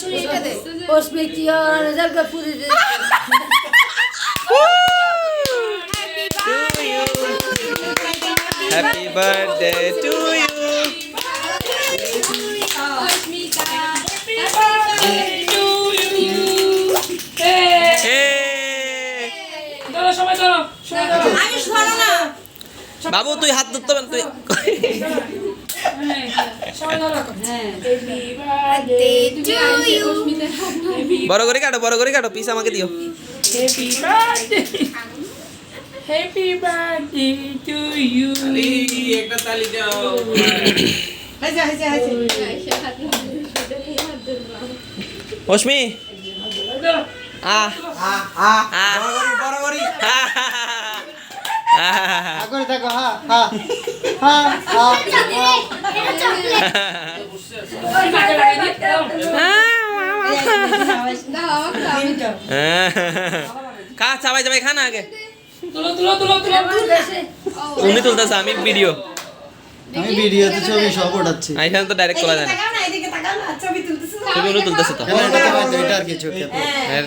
ছুরি এটা দে Osmektiyor, özel kapıda. To you. Happy birthday to you. Hey! ধরো সবাই ধরো সবাই ধরো আমি শোনো না বাবু তুই হাত ধরতে তুই হ্যাঁ, বড় করে কাটো বড় করে কাটো পিস আমাকে দিও। হ্যাপি বার্থডে টু ইউ একটা তালি দাও। হাসে হাসে হাসে অশ্মি। আ আ বড় করি করে। থাকো হ্যাঁ হ্যাঁ হ্যাঁ হ্যাঁ। খা চাবাই চাবাই খা না আগে। উনি তুলতেছে আমি ভিডিও আমি ভিডিওতে ছবি সব ওঠাচ্ছি এখানে তো ডাইরেক্ট করা যায় না। ছবি তুলতেছো তো? এটা আর কিছু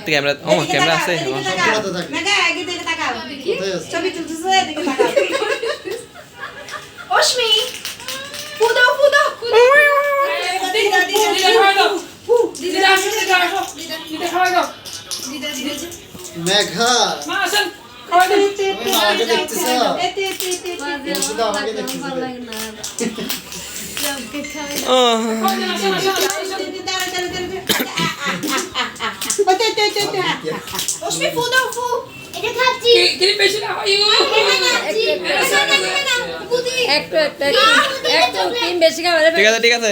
ক্যামেরা ও ক্যামেরা আছে তো থাকে। মেঘা আগে দিকে তাকাও কোথায় আছে? ছবি তুলতেছো এদিকে তাকাও অশ্মি ফুদো ফুদো দিদা দিদা খাওয়াই দাও দিদা আসো দিদা আসো দিদা খাওয়াই দাও মেঘা। মা আসেন খাওয়াই দাও। আগে দেখতেছ? আমাকে দেখতেছ? হয় ঠিক আছে ঠিক আছে।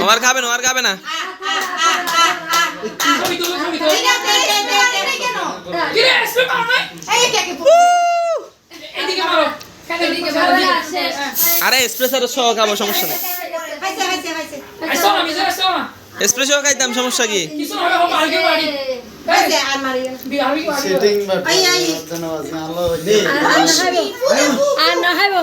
মারো কেন এদিকে মারো আরে এসপ্রেসোর সহ খাব সমস্যা নেই। না না এসপ্রেসো খাইতাম সমস্যা কি? না আর না খাইব আর না খাইব